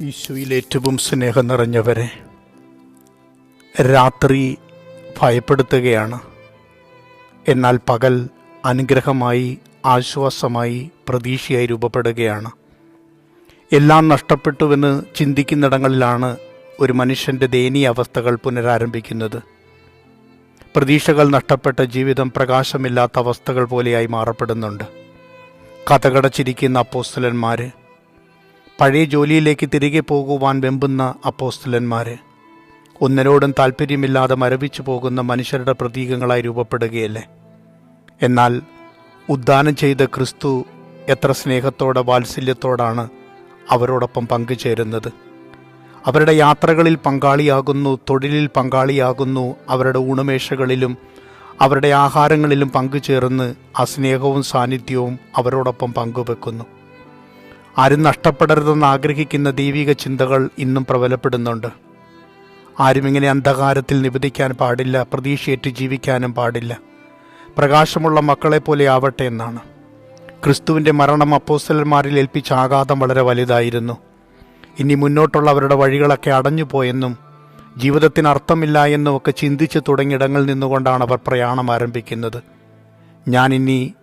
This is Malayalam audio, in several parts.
ഈശോയിൽ ഏറ്റവും സ്നേഹം നിറഞ്ഞവരെ രാത്രി ഭയപ്പെടുത്തുകയാണ്. എന്നാൽ പകൽ അനുഗ്രഹമായി ആശ്വാസമായി പ്രതീക്ഷയായി രൂപപ്പെടുകയാണ്. എല്ലാം നഷ്ടപ്പെട്ടുവെന്ന് ചിന്തിക്കുന്നിടങ്ങളിലാണ് ഒരു മനുഷ്യന്റെ ദയനീയ അവസ്ഥകൾ പുനരാരംഭിക്കുന്നത്. പ്രതീക്ഷകൾ നഷ്ടപ്പെട്ട ജീവിതം പ്രകാശമില്ലാത്ത അവസ്ഥകൾ പോലെയായി മാറപ്പെടുന്നുണ്ട്. കഥകടച്ചിരിക്കുന്ന അപ്പോസ്തലന്മാർ പഴയ ജോലിയിലേക്ക് തിരികെ പോകുവാൻ വെമ്പുന്ന അപ്പോസ്തലന്മാരെ. ഒന്നിനോടും താല്പര്യമില്ലാതെ മരവിച്ചു പോകുന്ന മനുഷ്യരുടെ പ്രതീകങ്ങളായി രൂപപ്പെടുകയല്ലേ? എന്നാൽ ഉദ്ദാനം ചെയ്ത ക്രിസ്തു എത്ര സ്നേഹത്തോടെ വാത്സല്യത്തോടാണ് അവരോടൊപ്പം പങ്കുചേരുന്നത്. അവരുടെ യാത്രകളിൽ പങ്കാളിയാകുന്നു തൊഴിലിൽ പങ്കാളിയാകുന്നു അവരുടെ ഊണമേശകളിലും അവരുടെ ആഹാരങ്ങളിലും പങ്കുചേർന്ന് ആ സ്നേഹവും സാന്നിധ്യവും അവരോടൊപ്പം പങ്കുവെക്കുന്നു. ആരും നഷ്ടപ്പെടരുതെന്ന് ആഗ്രഹിക്കുന്ന ദൈവിക ചിന്തകൾ ഇന്നും പ്രബലപ്പെടുന്നുണ്ട്. ആരും ഇങ്ങനെ അന്ധകാരത്തിൽ നിബദിക്കാൻ പാടില്ല പ്രതീക്ഷയേറ്റ് ജീവിക്കാനും പാടില്ല. പ്രകാശമുള്ള മക്കളെ പോലെ ആവട്ടെ എന്നാണ്. ക്രിസ്തുവിന്റെ മരണം അപ്പോസ്റ്റലന്മാരിൽ ഏൽപ്പിച്ച ആഘാതം വളരെ വലുതായിരുന്നു. ഇനി മുന്നോട്ടുള്ള അവരുടെ വഴികളൊക്കെ അടഞ്ഞു പോയെന്നും ജീവിതത്തിന് അർത്ഥമില്ല എന്നും ഒക്കെ ചിന്തിച്ചു തുടങ്ങിയിടങ്ങളിൽ നിന്നുകൊണ്ടാണ് അവർ പ്രയാണം ആരംഭിക്കുന്നത്. ഞാൻ ഇനി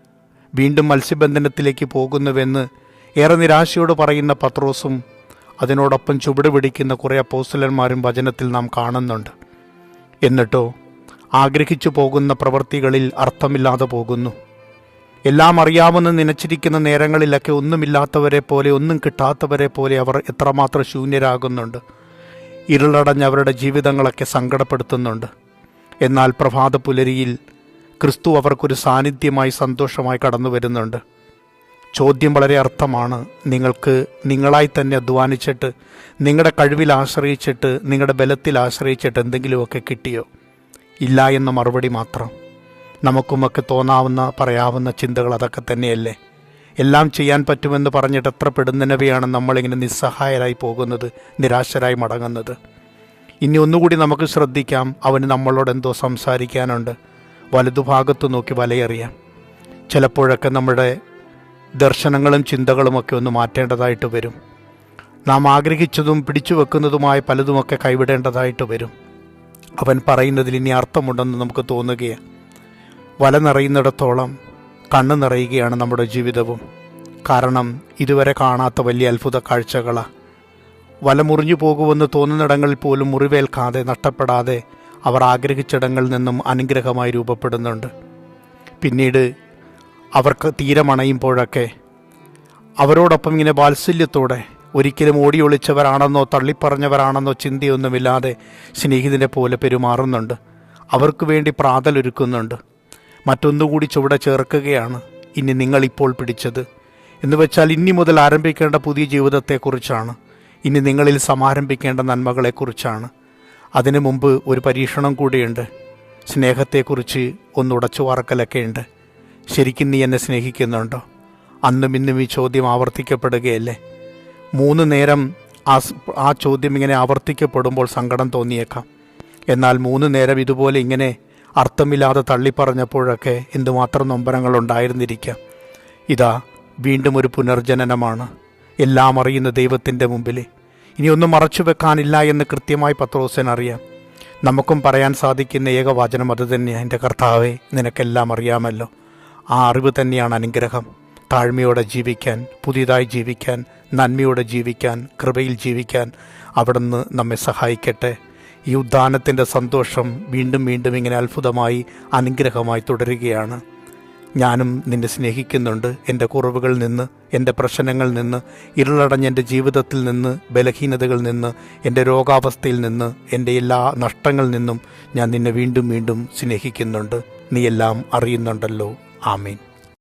വീണ്ടും മത്സ്യബന്ധനത്തിലേക്ക് പോകുന്നുവെന്ന് ഏറെ നിരാശയോട് പറയുന്ന പത്രോസും അതിനോടൊപ്പം ചുവട് പിടിക്കുന്ന കുറേ അപ്പോസ്റ്റലന്മാരും വചനത്തിൽ നാം കാണുന്നുണ്ട്. എന്നിട്ടോ ആഗ്രഹിച്ചു പോകുന്ന പ്രവൃത്തികളിൽ അർത്ഥമില്ലാതെ പോകുന്നു. എല്ലാം അറിയാമെന്ന് നനച്ചിരിക്കുന്ന നേരങ്ങളിലൊക്കെ ഒന്നുമില്ലാത്തവരെ പോലെ ഒന്നും കിട്ടാത്തവരെ പോലെ അവർ എത്രമാത്രം ശൂന്യരാകുന്നുണ്ട്. ഇരുളടഞ്ഞ് അവരുടെ ജീവിതങ്ങളൊക്കെ സങ്കടപ്പെടുത്തുന്നുണ്ട്. എന്നാൽ പ്രഭാത പുലരിയിൽ ക്രിസ്തു അവർക്കൊരു സാന്നിധ്യമായി സന്തോഷമായി കടന്നു വരുന്നുണ്ട് ചോദ്യം വളരെ അർത്ഥമാണ്. നിങ്ങൾക്ക് നിങ്ങളായി തന്നെ അധ്വാനിച്ചിട്ട് നിങ്ങളുടെ കഴിവിൽ ആശ്രയിച്ചിട്ട് നിങ്ങളുടെ ബലത്തിൽ ആശ്രയിച്ചിട്ട് എന്തെങ്കിലുമൊക്കെ കിട്ടിയോ? ഇല്ല എന്ന മറുപടി മാത്രം. നമുക്കുമൊക്കെ തോന്നാവുന്ന പറയാവുന്ന ചിന്തകൾ അതൊക്കെ തന്നെയല്ലേ? എല്ലാം ചെയ്യാൻ പറ്റുമെന്ന് പറഞ്ഞിട്ട് എത്ര പെടുന്നനവയാണ് നമ്മളിങ്ങനെ നിസ്സഹായരായി പോകുന്നത് നിരാശരായി മടങ്ങുന്നത്. ഇനി ഒന്നുകൂടി നമുക്ക് ശ്രദ്ധിക്കാം അവന് നമ്മളോട് എന്തോ സംസാരിക്കാനുണ്ട്. വലതുഭാഗത്ത് നോക്കി വലയെറിയാം. ചിലപ്പോഴൊക്കെ നമ്മുടെ ദർശനങ്ങളും ചിന്തകളുമൊക്കെ ഒന്ന് മാറ്റേണ്ടതായിട്ട് വരും. നാം ആഗ്രഹിച്ചതും പിടിച്ചു വെക്കുന്നതുമായ പലതുമൊക്കെ കൈവിടേണ്ടതായിട്ട് വരും. അവൻ പറയുന്നതിൽ ഇനി അർത്ഥമുണ്ടെന്ന് നമുക്ക് തോന്നുകയാണ് വല നിറയുന്നിടത്തോളം കണ്ണ് നിറയുകയാണ് നമ്മുടെ ജീവിതവും. കാരണം ഇതുവരെ കാണാത്ത വലിയ അത്ഭുത കാഴ്ചകളാണ് വല മുറിഞ്ഞു പോകുമെന്ന് തോന്നുന്നിടങ്ങളിൽ പോലും മുറിവേൽക്കാതെ നഷ്ടപ്പെടാതെ അവർ ആഗ്രഹിച്ചിടങ്ങളിൽ നിന്നും അനുഗ്രഹമായി രൂപപ്പെടുന്നുണ്ട്. പിന്നീട് അവർക്ക് തീരമണയുമ്പോഴൊക്കെ അവരോടൊപ്പം ഇങ്ങനെ വാത്സല്യത്തോടെ ഒരിക്കലും ഓടി ഒളിച്ചവരാണെന്നോ തള്ളിപ്പറഞ്ഞവരാണെന്നോ ചിന്തയൊന്നുമില്ലാതെ സ്നേഹിതനെ പോലെ പെരുമാറുന്നുണ്ട്. അവർക്ക് വേണ്ടി പ്രാതലൊരുക്കുന്നുണ്ട്. മറ്റൊന്നുകൂടി ചുവടെ ചേർക്കുകയാണ് ഇനി നിങ്ങളിപ്പോൾ പിടിച്ചത്. എന്ന് വെച്ചാൽ ഇനി മുതൽ ആരംഭിക്കേണ്ട പുതിയ ജീവിതത്തെക്കുറിച്ചാണ്. ഇനി നിങ്ങളിൽ സമാരംഭിക്കേണ്ട നന്മകളെക്കുറിച്ചാണ്. അതിനു മുമ്പ് ഒരു പരീക്ഷണം കൂടിയുണ്ട്. സ്നേഹത്തെക്കുറിച്ച് ഒന്നുടച്ചു ഉണ്ട് ശരിക്കും നീ എന്നെ സ്നേഹിക്കുന്നുണ്ടോ? അന്നും ഇന്നും ഈ ചോദ്യം ആവർത്തിക്കപ്പെടുകയല്ലേ? മൂന്ന് നേരം ആ ആ ചോദ്യം ഇങ്ങനെ ആവർത്തിക്കപ്പെടുമ്പോൾ സങ്കടം തോന്നിയേക്കാം. എന്നാൽ മൂന്ന് നേരം ഇതുപോലെ ഇങ്ങനെ അർത്ഥമില്ലാതെ തള്ളിപ്പറഞ്ഞപ്പോഴൊക്കെ എന്തുമാത്രം നൊമ്പരങ്ങൾ ഉണ്ടായിരുന്നിരിക്കാം. ഇതാ വീണ്ടും ഒരു പുനർജനനമാണ്. എല്ലാം അറിയുന്ന ദൈവത്തിന്റെ മുമ്പിൽ. ഇനിയൊന്നും മറച്ചു വെക്കാനില്ല എന്ന് കൃത്യമായി പത്രോസൻ അറിയാം. നമുക്കും പറയാൻ സാധിക്കുന്ന ഏകവചനം അത് തന്നെയാണ് എന്റെ കർത്താവെ നിനക്കെല്ലാം അറിയാമല്ലോ. ആ അറിവ് തന്നെയാണ് അനുഗ്രഹം. താഴ്മയോടെ ജീവിക്കാൻ പുതിയതായി ജീവിക്കാൻ നന്മയോടെ ജീവിക്കാൻ കൃപയിൽ ജീവിക്കാൻ അവിടുന്ന് നമ്മെ സഹായിക്കട്ടെ. ഈ ഉദ്ധാനത്തിന്റെ സന്തോഷം വീണ്ടും വീണ്ടും ഇങ്ങനെ അത്ഭുതമായി അനുഗ്രഹമായി തുടരുകയാണ്. ഞാനും നിന്നെ സ്നേഹിക്കുന്നുണ്ട്. എന്റെ കുറവുകളിൽ നിന്ന് എന്റെ പ്രശ്നങ്ങളിൽ നിന്ന് ഇരുളടഞ്ഞ എന്റെ ജീവിതത്തിൽ നിന്ന് ബലഹീനതകളിൽ നിന്ന് എന്റെ രോഗാവസ്ഥയിൽ നിന്ന് എന്റെ എല്ലാ നഷ്ടങ്ങളിൽ നിന്നും ഞാൻ നിന്നെ വീണ്ടും വീണ്ടും സ്നേഹിക്കുന്നുണ്ട്. നീ എല്ലാം അറിയുന്നുണ്ടല്ലോ. ആമീൻ